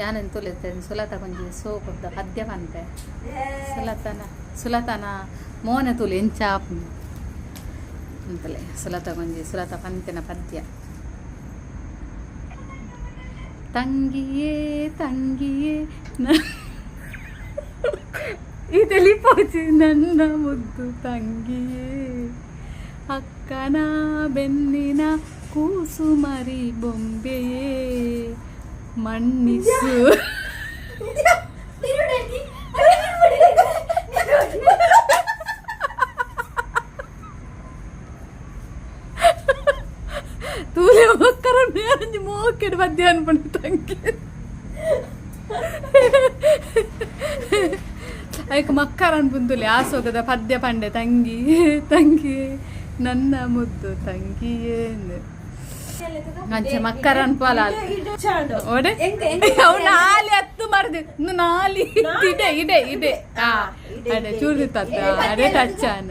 ಯಾನೆನ್ ತುಳಿತೇನೆ ಸುಲತ ಕೊಂಜಿ ಸೋಪುದ ಪದ್ಯ ಪಂತೆ ಸುಲತನ ಸುಲತನ ಮೋನೆ ತುಲಿ ಎಂಚಾಪು ಅಂತಲೇ ಸುಲತ ಕೊಂಜಿ ಸುಲತ ಪಂತಿನ ಪದ್ಯ. ತಂಗಿಯೇ ತಂಗಿಯೇ ಇದೆಲ್ಲಿ ಪೋಚಿ ನನ್ನ ಮುದ್ದು ತಂಗಿಯೇ. ಅಕ್ಕನ ಬೆನ್ನಿನ ಕೂಸು ಮರಿ ಬೊಂಬೆಯೇ. ಮಣ್ಣಿಸು. ತೂಲೆ ಮಕ್ಕರ ಮೇರಂಜಿ ಮೋಕೆಡ್ ಪದ್ಯ ಅನ್ಪಣಿ ತಂಗಿ ಐಕ ಮಕ್ಕರ ಅನ್ಪುಂತುಲೆ ಆಸೋಗದ ಪದ್ಯ ಪಂಡೆ ತಂಗಿ ತಂಗಿ ನನ್ನ ಮುದ್ದು ತಂಗಿಯೇ ಅಂಚ ಮಕ್ಕರ ಅನ್ಪಾಲ. ಓಡೆ? ಅವು ನಾಲಿ ಹತ್ತು ಮರದು ನಾಲಿ. ಇದೆ ಇದೆ ಇದೆ. ಆ ಅಡೆ ಚೂರು ತತ್ತ ಅಡೆ ಟಚ್ಚಾನ.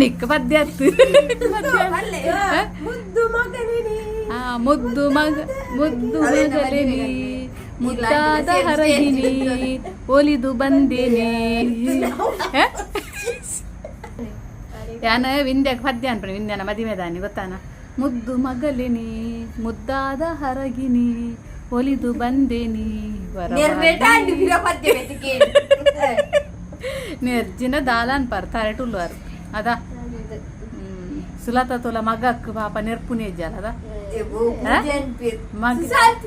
ನಿಕ್ಕ ಪದ್ಯ ಮುದ್ದು ಮಗನಿನಿ. ಆ ಮುದ್ದು ಮಗ ಮುದ್ದು ಮಗಲಿನಿ ಮುದ್ದಾದ ಹರಗಿನಿ. ಒಲಿದು ಬಂದಿನಿ. ಹ? ಯಾನ ವಿಂಧ್ಯ ಪದ್ಯ ಅನ್ಪಣಿ ವಿಂಧ್ಯನ ಮದಿಮೆದಾನಿ ಗೊತ್ತಾನ? ಮುದ್ದು ಮಗಲಿನಿ ಮುದ್ದಾದ ಹರಗಿನಿ ಒಲಿದು ಬಂದೇನಿ ನೆರ್ಜಿನ ದಾಲಾನ್ ಪರ್ತಾರೆ ಟುಲ್ವಾರು ಅದ. ಸುಲತ ತುಲ ಮಗಕ್ ಪಾಪ ನೆರ್ಪುನೇ ಇಜ್ಜಲ್ಲ ಅದ.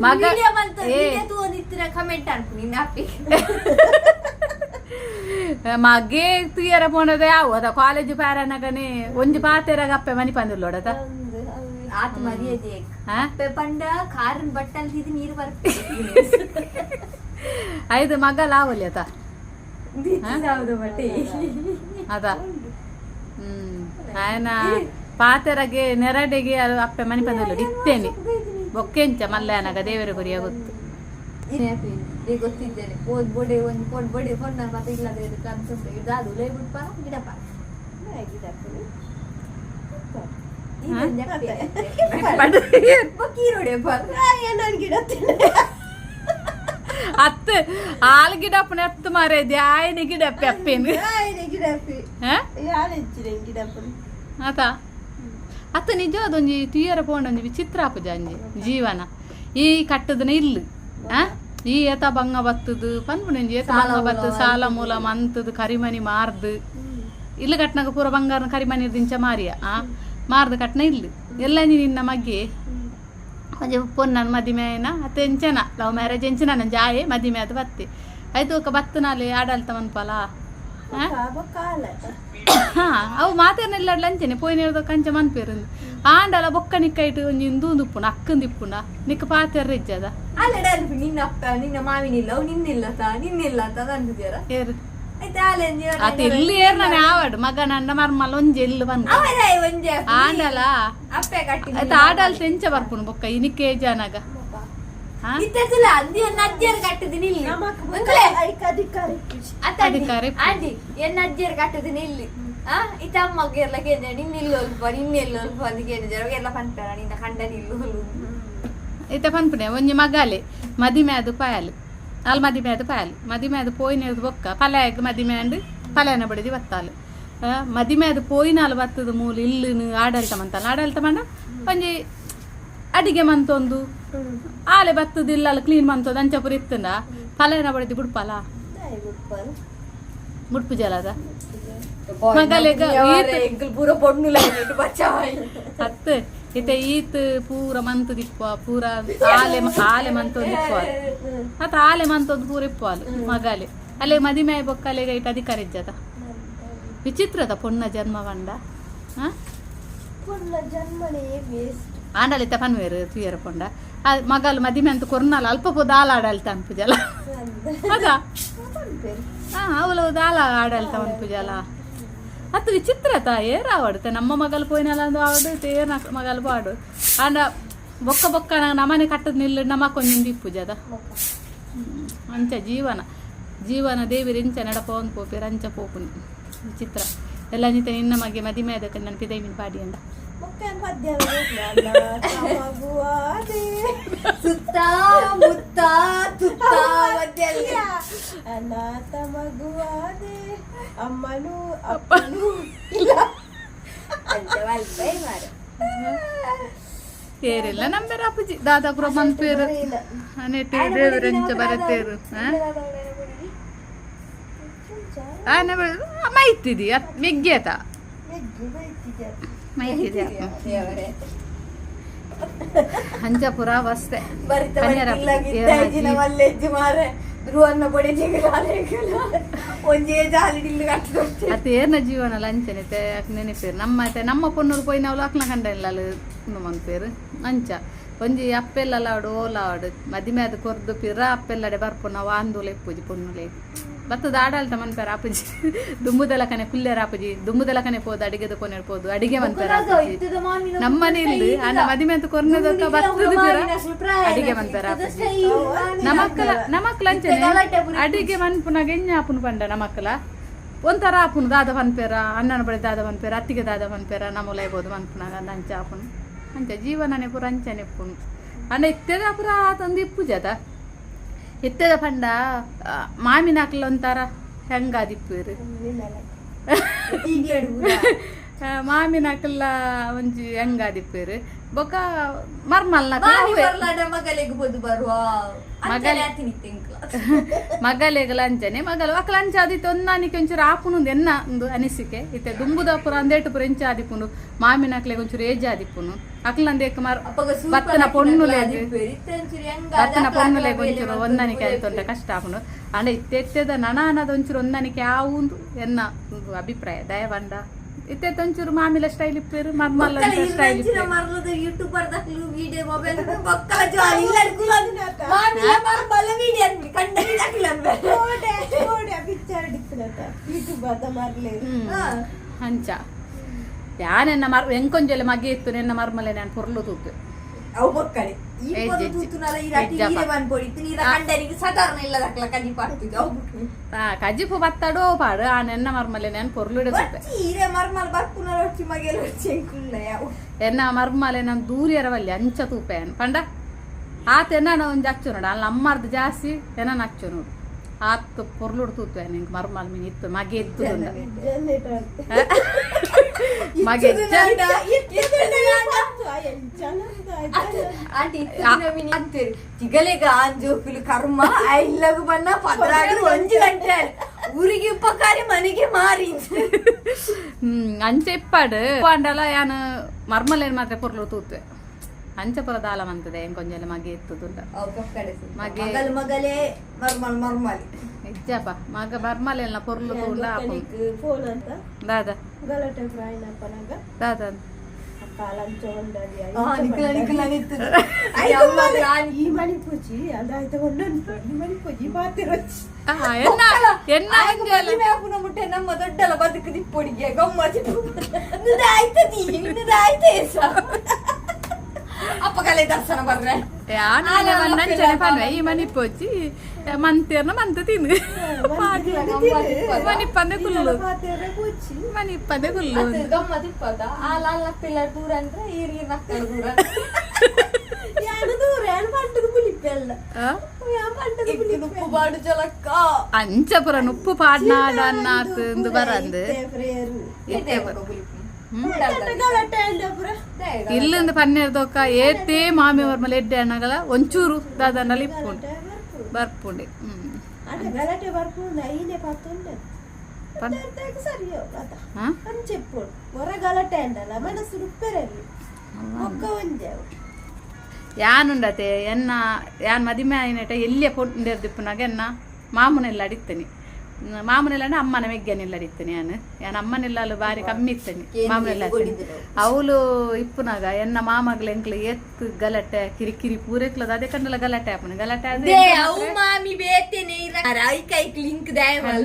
ಮಗ ಮಗ ತುಯ್ಯರ ಪೋನದ ಯಾವ ಅದ? ಕಾಲೇಜ್ ಪ್ಯಾರನಗನೆ ಒಂಜಿ ಪಾತೆರಾಗ ಅಪ್ಪೆ ಮನಿ ಪಂದಿಲ್ಲೋಡದ ಆತ್ ಮರ್ಯಾದೆ ಹಾ? ಅಪ್ಪೆ ಪಂಡ ಕಾರನ್ ಬಟ್ಟಲ್ ತಿದ್ದು ನೀರು ಬರ್ತೆ ಐದು ಮಗ ಲಾವಲಿ ಅದ? ಹೌದು ಬಟ್ಟೆ. ಅದ? ಹ್ಮ್. ಆಯನ ಪಾತೆರಗೆ ನೆರಡೆಗೆ ಅದು ಅಪ್ಪೆ ಮನೆ ಪಂದಿಲ್ಲ ಇತ್ತೇನೆ. ಬೊಕ್ಕೆಂಚ ಮಲ್ಲಯನಗ ದೇವರ ಗುರಿಯ ಗೊತ್ತು. ನೀ ಗೊತ್ತಿದ್ದೇನೆ. ಓದ್ ಬೋಡೆ ಒಂದು ಕೊಡ್ ಬೋಡೆ ಫೋನ್ ಮತ್ತೆ ಇಲ್ಲದೆ ಕನ್ಸಂತ ಇದಾದು ಲೈ ಬಿಡ್ಪ ಗಿಡಪ್ಪ. ಅತ್ತ ಆಲ್ ಗಿಡಪ್ಪನ ಎತ್ತು ಮಾರೇದಿ ಆಯ್ನ ಗಿಡಪ್ಪೆ ಅಪ್ಪೇನು ಹಾ? ಆತ? ಅತ್ತ ನಿಜ ಅದೊಂಜಿ ತುಯ್ಯರ ಪೋಂಡ ಒಂಜಿ ವಿಚಿತ್ರ ಆಪುಜ ಅಂಜಿ ಜೀವನ. ಈ ಕಟ್ಟದನ ಇಲ್ಲ. ಈ ಏತ ಬಂಗ ಬತ್ತದು ಪನ್ಪುಣಂಜಿ ಏತ ಬಂಗ ಬತ್ತದು ಸಾಲ ಮೂಲ ಮಂತದು ಕರಿಮನಿ ಮಾರ್ದು. ಇಲ್ಲಿ ಕಟ್ನಾಗ ಪೂರ ಬಂಗಾರ ಕರಿಮನಿ ದಿಂಚ ಮಾರಿಯ? ಆ? ಮಾರ್ದು ಕಟ್ನ ಇಲ್ಲು ಎಲ್ಲ ನಿನ್ನ ಮಗ್ಗೆ ಒಂಜಿ ಪೊನ್ನನ ಮದಿಮೆ ಏನ ಅತ್ತೆ ಎಂಚನ? Love marriage ಎಂಚನ? ನನ್ನ ಜಾಯೆ ಮದಿಮೆ ಅದು ಬತ್ತೆ ಆಯ್ತು ಒಕ್ಕ ಬತ್ತನಾಲೆ ಆಡಲ್ತ ಮನ್ಪಲ. ಹಾ? ಅವು ಮಾತೇನೆಲ್ಲ ಲಂಚನೆ ಪೋಯಿನ ಹೇಳ್ದ ಕಂಚ ಮನ್ಪೇರಂದು ಆಂಡಲ ಬೊಕ್ಕ ನಿಕ್ಕ ಇಟ್ಟು ಒಂಜಿ ಅಕ್ಕಂದ ಇಪ್ಪುಣ. ನಿಕ್ಕ ಪಾತೆರ್ ಇಜ್ಜದ ಅಲ್ಲ ನಿನ್ನ ಅಪ್ಪ ನಿನ್ನ ಮಾವಿನಿಲ್ಲ ಅವು ನಿನ್ನಿಲ್ಲ ನಿನ್ನಿಲ್ಲ ಅಂತ ಅಂದಿದ್ಯಾರ ಏರು ಅತ ಎಲ್ಲಿ ಏರ್ ನಾನು ಆವಡ್ ಮಗ ನನ್ನ ಮರ್ಮಲ್ ಒಂಜಿ ಎಲ್ಲಿ ಬಂದ. ಅವರೇ ಒಂಜೆ ಆಂಡಲ. ಅಪ್ಪೆ ಕಟ್ಟಿ ಆಯ್ತು ಆಡಲ್ ತೆಂಚ ಬರ್ಪುನು ಬೊಕ್ಕ ಇನಿಕೆ ಜನಗ. ಅಧಿಕಾರಿ. ಎನ್ನ ಅಜ್ಜಿಯರ್ ಕಟ್ಟದಿನಿ ಇಲ್ಲಿ ಆ? ಇತ್ತ ಅಮ್ಮಗೆ ಎಲ್ಲ ಕೇಂದ್ರ ನಿನ್ನಿಲ್ಲ ಅಲ್ಪ ನಿನ್ನೆಲ್ಲ ಅಲ್ಪ ಅಂತ ಕೇಳಿದ್ರು ಎಲ್ಲ ಪಂತಾರ ನಿನ್ನ ಕಂಡ ನಿಲ್ಲು ಇತ್ತ ಪನ್ಪುನೆ ಒಂಜಿ ಮಗಾಲೆ ಮದಿಮೆ ಅದು ಪಾಯಲು. ಅಲ್ಲಿ ಮದಿ ಅದು ಪಾಯಲು ಮದಿ ಅದು ಪೋಯಿನದು ಬೊಕ್ಕ ಪಲ್ಯಾಗ ಮದಿಮೆ ಮ್ಯಾಂಡ್ ಪಲ್ಯನ ಬಡಿದಿ ಬತ್ತಾಲು ಮದಿ ಮ್ಯಾದ ಅದು ಪೋಯಿನಾಲು ಬತ್ತದ ಮೂಲ ಇಲ್ಲು ಆಡಳಿತ ಮಂತಲ್ಲ ಆಡಳಿತ ಮಂಡ ಒಂಜಿ ಅಡಿಗೆ ಮಂತೊಂದು ಆಲೆ ಬತ್ತದ ಇಲ್ಲ ಕ್ಲೀನ್ ಮಂತೊಂದು ಅಂಚಪುರ ಇತ್ತಂಡ ಪಲ್ಯನ ಬಡಿದಿ ಬುಡ್ಪಲ ಬುಡ್ಪು ಜಲದ ಮಗಲೆಗ ಈತ್ ಪೂರ ಪೊಣ್ಣುಲ ಬಚ್ಚಾಯ್ ಹತ್ತು ಇತ್ತೆ ಈತ್ ಪೂರ ಮಂತು ದಿಪ್ಪ ಪೂರ ಆಲೆ ಆಲೆ ಮಂತೊಂದು ದಿಪ್ಪ ಅತ ಆಲೆ ಮಂತೊಂದು ಪೂರ ಇಪ್ಪುವಾಲು ಮಗಾಲೆ ಅಲ್ಲೇ ಮದಿಮೆ ಬೊಕ್ಕಲೆಗ ಇಟ್ಟು ಅಧಿಕಾರ ಇಜ್ಜದ ವಿಚಿತ್ರದ ಪೊಣ್ಣ ಜನ್ಮ ಬಂಡ ಹಾ ಆಂಡಲಿತ ಪನ್ವೇರು ತುಯರ ಪೊಂಡ ಮಗಲು ಮದಿಮೆ ಅಂತ ಕೊರ್ನಾಲ ಅಲ್ಪ ಪೋ ದಾಲ ಆಡಳಿತ ಅನ್ಪುಜಲ ಅದ ಹಾ ಅವಳು ದಾಲ ಆಡಳಿತ ಅನ್ಪುಜಲ ಅತ್ತು വിചിത്രത ಏರ್ ಆವಡುತ್ತೆ ನಮ್ಮ ಮಗಲ್ ಪೋಯಿನಲ್ಲ ಅಂದು ಆವಡು ಏರ್ ಮಗಲ್ ಪಾಡು ಆಂಡ ಬೊಕ್ಕ ಬೊಕ್ಕ ನಮನೆ ಕಟ್ಟದ ನಿಲ್ಲ, ನಮ್ಮ ಕೊಂಜಿಂದ ಪೂಜದ ಅಂಚ ಜೀವನ. ಜೀವನ ದೇವಿ ಇಂಚ ನಡಪ ಒಂದು ಪೋಪಿ, ರಂಚ ಪೋಪುನಿ. ವಿಚಿತ್ರ. ಎಲ್ಲ ನಿತ ನಿನ್ನ ಮಗೆ ಮದಿಮೆ ಅದಕ್ಕೆ ನನ್ನ ಪಿದೈಮಿನ ಪಾಡಿ ಅಂದ bukan buat jalur lala sama gua deh tuta buta tuta buat jalur anak sama gua deh amalu apa? lu? ತೇರಿಲ್ಲ ನಂಬರ್ ಅಪ್ಪಜಿ ದಾದಾ ಪ್ರಮಾಣ ಪೇರು ಅನೆ ಟೇರು ಎಂಚ ಬರತ್ತೇರು ಆನೆ ಮೈತಿದಿ ಮೆಗ್ಗೆತ ಮೆಗ್ಗೆ ಮೈತಿದ್ಯಾ ನಿಲ್ಲು ಕಟ್ಟಿಕೊಡ್ತೆ ಅತ್ತೆ ಏರ್ನ ಜೀವನ ಲಂಚನೆ ನೆನಪೇರು. ನಮ್ಮ ನಮ್ಮ ಪೊನ್ನೂರು ಪೋಯಿ ನಾವು ಅಕ್ಲ ಕಂಡ ಇಲ್ಲ ಮನ್ಪೇರು ಅಂಚ. ಒಂಜಿ ಅಪ್ಪೆಲ್ಲ ಲಾಡು ಓ ಲಾಡು ಮದಿಮೆ ಅದು ಕೊರ್ದು ಪಿರ ಅಪ್ಪೆಲ್ಲಡೆ ಬರ್ಪು ನಾವು ಪೂಜಿ ಪೊನ್ನುಲೆ. ಬತ್ತದ ಆಡಾಳ್ತ ಮನ್ಪೇರ ಅಪ್ಪಜಿ ದುಂಬುದಲ ಕನೆ ಕುಲ್ಲೇರ ಅಪ್ಪಜಿ ದುಂಬುದಲ ಕನೆ ಪೋದು ಅಡಿಗೆದ ಕೊನೆ ಪೋದು ಅಡಿಗೆ ಮನ್ ಪೇರ ನಮ್ಮನೆ ಇಲ್ಲಿ ಅನ್ನ ಮದಿಮೆ ಅಂತ ಕೊರ್ನದಕ್ಕ ಬತ್ತದ ಪಿರ ಅಡಿಗೆ ಮನ್ ಪೇರ ನಮಕ್ಕಲ ನಮಕ್ಕಲ ಅಂಚನೆ ಅಡಿಗೆ ಪುನ ಎಣ್ಣೆ ಆಪುನ್ ಪಂಡ ನಮಕ್ಕಲ ಒಂಥರ ಆಪುನ್ ದಾದ ಪನ್ಪೇರ ಅಣ್ಣನ ಬಳಿ ದಾದ ಪನ್ಪೇರ ಅತ್ತಿಗೆ ದಾದ ಪನ್ಪೇರ ನಮ್ಮಲ ಇರ್ಬೋದು ಮನ್ಪುನಾಗ ಅಂಚ ಆಪುನ್. ಅಂಚ ಜೀವನನೆ ಪೂರ ಅಂಚನೆ ಪುಣು ಅಂದ್ರೆ ಇತ್ತೆದ ಪುರ ಆತಂದು ಇಪ್ಪು ಜತ ಇತ್ತೆದ ಪಂಡ ಮಾಮಿನ ಹಾಕ್ಲೊಂತಾರ ಹೆಂಗಾದಿಪ್ಪೇರು? ಮಾಮಿನ ಹಾಕಲ್ಲ ಒಂಜಿ ಹೆಂಗಾದಿಪ್ಪೇರು? ಬೊಕ ಮರ್ಮಲ್ನ ಮಗಲಿಗೆ ಬರುವ. ಲಂಚನೆ ಮಗಲು ಅಕ್ಕ ಲಂಚ ಆದಿತ್ತು ಒಂದಾನಿಕೆ ಒಂಚೂರು ಆಪುನುಂದು ಎನ್ನ ಒಂದು ಅನಿಸಿಕೆ. ಇತ್ತೆ ದುಂಬುದ ಪುರ ಅಂದೇಟು ಪುರ ಎಂಚ ಆದಿಪ್ಪುಂಡು ಮಾಮಿನ ಅಕ್ಕಲೆಗೆ ಒಂಚೂರು ಏಜ್ ಆದಿಪ್ಪುನು ಅಕ್ಲಂದೇಕ ಮರ್ ಬತ್ತನ ಭತ್ತನ ಬತ್ತನ ಲೇಗ ಒಂಚೂರು ಹೊಂದಾಣಿಕೆ ಅಂತ ಕಷ್ಟ ಆಪುಂಡು ಅಂಡ ನನ ನನಾನದ ಒಂಚೂರು ಒಂದನಿಕೆ ಆವು ಎನ್ನ ಒಂದು ಅಭಿಪ್ರಾಯ. ದಯವಂಡ. ಇತ್ತೆತ್ತ ತಂಚೂರು ಮಾಮಿಲ ಸ್ಟೈಲ್ ಇಪ್ಪೇರು ಮರ್ಮಲ್ಲ ಸ್ಟೈಲ್ ಇಪ್ಪೇರು ಮರ್ಲದ ಯೂಟ್ಯೂಬರ್ ದಕ್ಲು ವಿಡಿಯೋ ಮೊಬೈಲ್ ಬಕ್ಕಲ ಜಾಲಿ ಇಲ್ಲ ಮಾಮಿಯ ಮರ್ಬಲ ವಿಡಿಯೋ ಅನ್ಬಿ ಕಂಡ ದಕ್ಲ ಓಡೆ ಓಡೆ ಪಿಕ್ಚರ್ ಡಿಕ್ಲಟ ಯೂಟ್ಯೂಬರ್ ಅದ ಮರ್ಲೆ. ಹಂಚ. ಯಾನೆನ್ನ ಮರ್ ಎಂಕೊಂಜೆಲ್ಲ ಮಗೆ ಇತ್ತು ನೆನ್ನ ಮರ್ಮಲೆ ನಾನು ಪೊರ್ಲು ತೂತು. ಅವು ಮಕ್ಕಳೆ. ಕಜ್ಜಿಪು ಬತ್ತಾಡೋ ಪಾಡು ಆ ನೆನ್ನ ಮರ್ಮಲೆ ನೆನ್ ಪೊರ್ಲುಡೆ ಎನ್ನ ಮರ್ಮಲೆ ನಾನು ದೂರ ಎರವಲ್ಲಿ ಅಂಚ ತೂಪ ಏನು ಪಂಡ ಆತ ಎನ್ನ ಒಂದು ಹಚ್ಚು ನೋಡು ಅಲ್ಲಿ ಅಮ್ಮಾರ್ದು ಜಾಸ್ತಿ ಎನ್ನ ಹಚ್ಚು ನೋಡು ಆತ್ ಪೊರ್ಲುಡ್ ತೂತು ನಿಂಗೆ ಮರ್ಮಲ್ ಮೀನು ಇತ್ತು ಮಗೆ ಇತ್ತು ಮಾಗೆ ತಿಗಲೆಗ ಆಂಜೋಕುಲು ಕರ್ಮ ಐಲ್ಲಗು ಬನ್ನ ಪದ್ರಾಡು ಒಂಜಿ ಗಂಟೆ ಊರಿಗೆ ಉಪಕಾರಿ ಮನೆಗೆ ಮಾರಿ ಅಂಚೆ ಇಪ್ಪಾಡು ಪಾಂಡಲ ಯಾನು ಮರ್ಮಲೇನು ಮಾತ್ರ ಕೊರ್ಲು ತೂತು ಅಂಚೆ ಪುರ ದಾಲ ಮಂತದೆ ಕೊಂಜೆಲ್ಲ ಮಗೆ ಎತ್ತುದುಂಡ ಮಗಲು ಮಗಲೇ ಮರ್ಮಲ್ ಮರ್ಮಲ್ ನಿಜಪ್ಪ ಮಗ ಬರ್ಮಲೆಲ್ಲ ಪೊರ್ಲು ಉಂಡ ಫೋನ್ ಅಂತ ದಾದ ಗಲಾಟೆ ಪ್ರಾಯನಪ್ಪ ನಂಗ ದಾದ ನಮ್ಮ ದೊಡ್ಡಲ ಬದುಕು ದಿಪ್ಪೊಡಿಗೆ ಗಮ್ಮತಿ ಆಯ್ತದಿ ಆಯ್ತೇ ಅಪ್ಪ ಕಲೆ ದರ್ಶನ ಬರ್ರೆ ಆಮೇಲೆ ಒಂದು ನಂಚನೆ ಪಂಡ ಈ ಮನಿಪ್ಪ ಹಚ್ಚಿ ಮಂತೇರ್ನ ಮಂತ ತಿನ್ನು ಮನಿಪ್ಪಂದೆ ಕುಲ್ಲು ಮನಿಪ್ಪಂದೆ ಕುಲ್ಲು ಗಮ್ಮತ್ ಇಪ್ಪದ ಆ ಲಾಲ್ ಪಿಲ್ಲರ್ ದೂರ ಅಂದ್ರೆ ಈರಿಗೆ ಮಕ್ಕಳ ದೂರ அஞ்சபுரன் உப்பு பாடினாடான்னு பரந்து ಇಲ್ಲಿಂದ ಪನ್ನೇರ್ ದೊಕ್ಕ ಏತೇ ಮಾಮಿ ಅವ್ರ ಮೇಲೆ ಎಡ್ಡೆ ಹಣ್ಣಗಳ ಒಂಚೂರು ದಾದನಲ್ಲಿ ಇಪ್ಪುಂಡೆ ಬರ್ಪುಂಡೆ ಯಾನುಂಡತೆ ಎನ್ನ, ಯಾನ್ ಮದಿಮೆ ಆಯ್ನಟ ಎಲ್ಲಿಯ ಪೊಂಡಿರ್ದಿಪ್ಪು ನಾಗ ಎನ್ನ? ಮಾಮೂನೆಲ್ಲ ಅಡಿತೇನೆ ಮಾಮನೆಲ್ಲ ಅಮ್ಮನ ಮೆಗ್ಗನೆಲ್ಲ ಇರ್ತೇನೆ ನಾನು. ಯಾನ್ ಅಮ್ಮನೆಲ್ಲ ಬಾರಿ ಕಮ್ಮಿ ಇತ್ತೇನೆ. ಮಾಮನೆಲ್ಲ ಅವಳು ಇಪ್ಪುನಾಗ ಎನ್ನ ಮಾಮಗ್ಲ ಎಂಕ್ಲು ಎತ್ ಗಲಾಟೆ ಕಿರಿಕಿರಿ ಪೂರೈಕ್ಲದ ಅದೇ ಕಂಡಲ್ಲ ಗಲಾಟೆ ಅಪ್ಪನ ಗಲಾಟೆ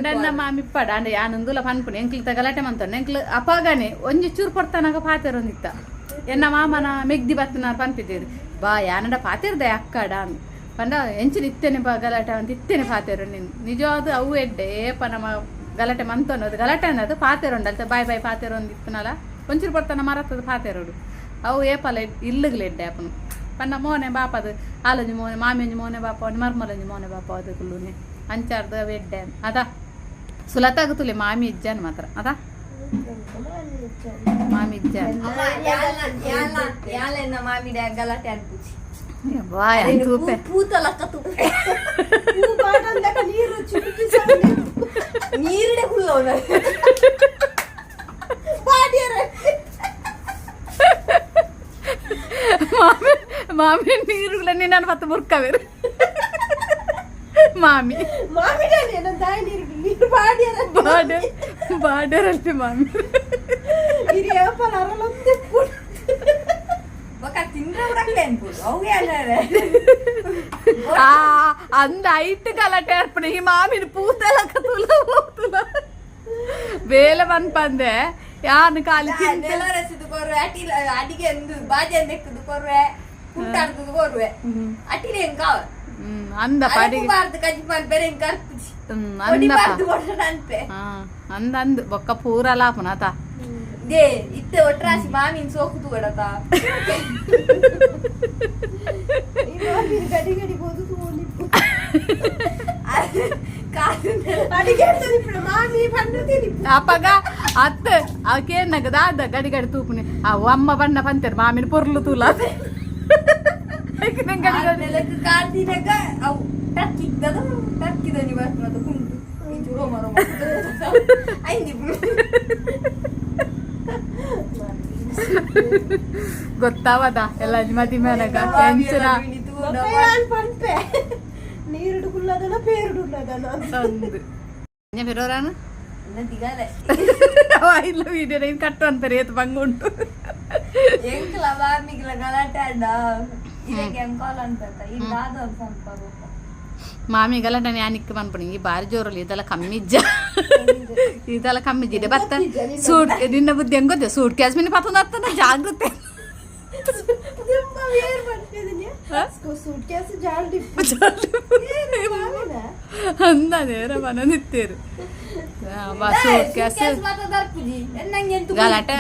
ಕಂಡನ್ನ ಮಾಮಿ ಇಪ್ಪಡ ಅಂದ್ರೆ ಯಾನೊಂದುಲ ಪನ್ಪುನ ಎಂಕ್ಲಿತ ಗಲಾಟೆ ಮಂತಾನೆ ಎಂಕ್ಲು ಅಪಾಗನೆ ಒಂಜಿ ಚೂರು ಪಡ್ತಾನಾಗ ಪಾತೆರೊಂದಿತ್ತ ಎನ್ನ ಮಾಮನ ಮೆಗ್ದಿ ಬತ್ತನ ಪನ್ಪಿದ್ದೀರಿ ಬಾ ಯಾನಡ ಪಾತಿರ್ದೆ ಅಕ್ಕಡ ಅಂದ್ ಪಂಡ ಎಂಚಿನ ಇತ್ತೇನೆ ಬಾ ಗಲಾಟೆ ಅಂತ ಇತ್ತೇನೆ ಪಾತೆರು ನೀನು. ನಿಜವಾದ ಅವು ಎಡ್ಡೆ ಏಪ ನಮ್ಮ ಗಲಾಟೆ ಮಂತೊನ್ನೋದು ಗಲಾಟೆ ಅನ್ನೋದು ಪಾತೆರೊಂಡಲ್ತ ಬಾಯ್ ಬಾಯ್ ಪಾತೆರೊಂದು ಇತ್ತನಲ್ಲ? ಒಂಚೂರು ಪಡ್ತಾನ ಮರತ್ತದ ಪಾತೆರೋಡು ಅವು ಏಪಲ ಇಲ್ಲಗ್ಲು ಎಡ್ಡೆ ಅಪ್ಪನು ಪಂಡ, ಮೋನೆ ಬಾಪದು, ಆಲೊಂಜಿ ಮೋನೆ ಮಾಮಿಯೊಂಜಿ ಮೋನೆ ಬಾಪ ಮರ್ಮಲೊಂಜಿ ಮೋನೆ ಬಾಪ, ಅದು ಕುಲ್ಲುನೆ. ಅಂಚಾರ್ದು ಅವು ಎಡ್ಡೆ ಅದ? ಸುಲತಾಗುತ್ತಲೆ ಮಾಮಿ ಇಜ್ಜಾನ್ ಮಾತ್ರ. ಅದ? ಮಾಮಿ ಇಜ್ಜಾನ್. ಗಲಾಟೆ ಅನ್ಪುಚಿ ಬಾಯ್ ತೂಪೆ ಪೂತಲಕ್ಕ ತೂಪೆ ಹೂ ಬಾಟಲ್ದಾಗ ನೀರು ಚಿಟುಕಿ ನೀರಿಡೆ ಹುಲ್ಲವನ ಮಾಮಿ ಮಾಮಿ ನೀರುಗಳನ್ನೇ ನಾನು ಮತ್ತೆ ಮುರ್ಕವೇರು ಮಾಮಿ ಮಾಮಿಡಾನೆ ನನ್ನ ತಾಯಿ ನೀರು ನೀರು ಅಂದ ಐಟ್ ಗಲಾಟೆ ಏರ್ಪಡೆ ಈ ಮಾಮಿನ ಪೂತೆಲ್ಲ ಕತುಲ ಹೋಗ್ತುಲ ಬೇಲೆ ಬಂದ್ಪಂದೆ ಯಾನು ಕಾಲಿ ಚಿಂತೆ ನೆಲ ರಸಿದು ಕೊರ್ವೆ ಅಟಿಲ ಅಡಿಗೆ ಒಂದು ಬಾಜಿ ಅಂದೆಕ್ಕದು ಕೊರ್ವೆ ಕುಟ್ಟಾಡ್ದು ಕೊರ್ವೆ ಅಟಿಲೆ ಹೆಂಗ್ ಕಾವ ಹ್ಮ್ ಅಂದ ಪಡಿಗೆ ಬಾರ್ದು ಕಜ್ಜಿ ದೇ ಇತ್ತೆ ಒಟ್ರಾಸಿ ಮಾವಿನ ಸೋಕು ತೂಡತ ಗಡಿ ಗಡಿ ಹೋದು ತೂಡಿಪ್ಪು ಅಪ್ಪಗ ಅತ್ತ ಆಕೇನಾಗ ದಾದ ಗಡಿ ಗಡಿ ತೂಪನೆ ಅವು ಅಮ್ಮ ಬಣ್ಣ ಬಂತಾರೆ ಮಾಮಿನ ಪೊರ್ಲು ತೂಲ ಕಾಡ್ತಿನಾಗ ಅವು ಟಕ್ಕಿದ್ದದ ಟಕ್ಕಿದ ನೀವು ಕುಂಟು ರೋಮ ರೋಮ ಐಂದಿ ಗೊತ್ತಾವದ? ಎಲ್ಲ ಮದಿ ಮೇನಗ ಟೆನ್ಷನ್ ನಾನು ಪಂಪೆ. ನೀರುಡು ಕುಲ್ಲದನ ಪೇರುಡು ಉಲ್ಲದನ ಅಂದು ಫಿರೋರಾನು ದಿಗಾಲೆ. ಇಲ್ಲ ವೀಡಿಯೋ ನೀನು ಕಟ್ಟು ಅಂತಾರೆ ಏತು ಬಂಗುಂಟು ಎಂಕ್ಲ ಬಾಮಿಗ್ಲ ಗಲಾಟೆ ಅಡ್ಡ ಇದಕ್ಕೆ ಎಂಕಾಲ್ ಅಂತ ಇಲ್ಲ ಅದು ಸ್ವಲ್ಪ ಗೊತ್ತ ಮಾಮಿ ಗಲಾಟೆ ಯಾನಿಕ್ಕೆ ಬಂದ್ಬಿಡಿ ಈ ಬಾರಿ ಜೋರಲ್ಲಿ ಇದೆಲ್ಲ ಕಮ್ಮಿ ಇಜ್ಜ ಇದೆಲ್ಲ ಕಮ್ಮಿ ಇಜ್ಜಿದೆ ಬತ್ತ ಸೂಟ್ ನಿನ್ನ ಬುದ್ಧಿ ಹೆಂಗ್ ಗೊತ್ತೆ ಸೂಟ್ ಕ್ಯಾಸ್ ಮಿನಿ ಪತ್ತೊಂದು ಜಾಗ್ರತೆ ನಿಮ್ಮ ಏರ್ ಮಾಡ್ತಿದ್ದೀನಿ ಸೂಟ್ ಕೇಸ್ ಜಾಲ್ ಡಿಪ್ಪು ಮಾಮಿನ ಅಂದ ನೇರ ಮನ ನಿತ್ತೇರು ಸೂಟ್ ಕ್ಯಾಸ್ ಗಲಾಟೆ.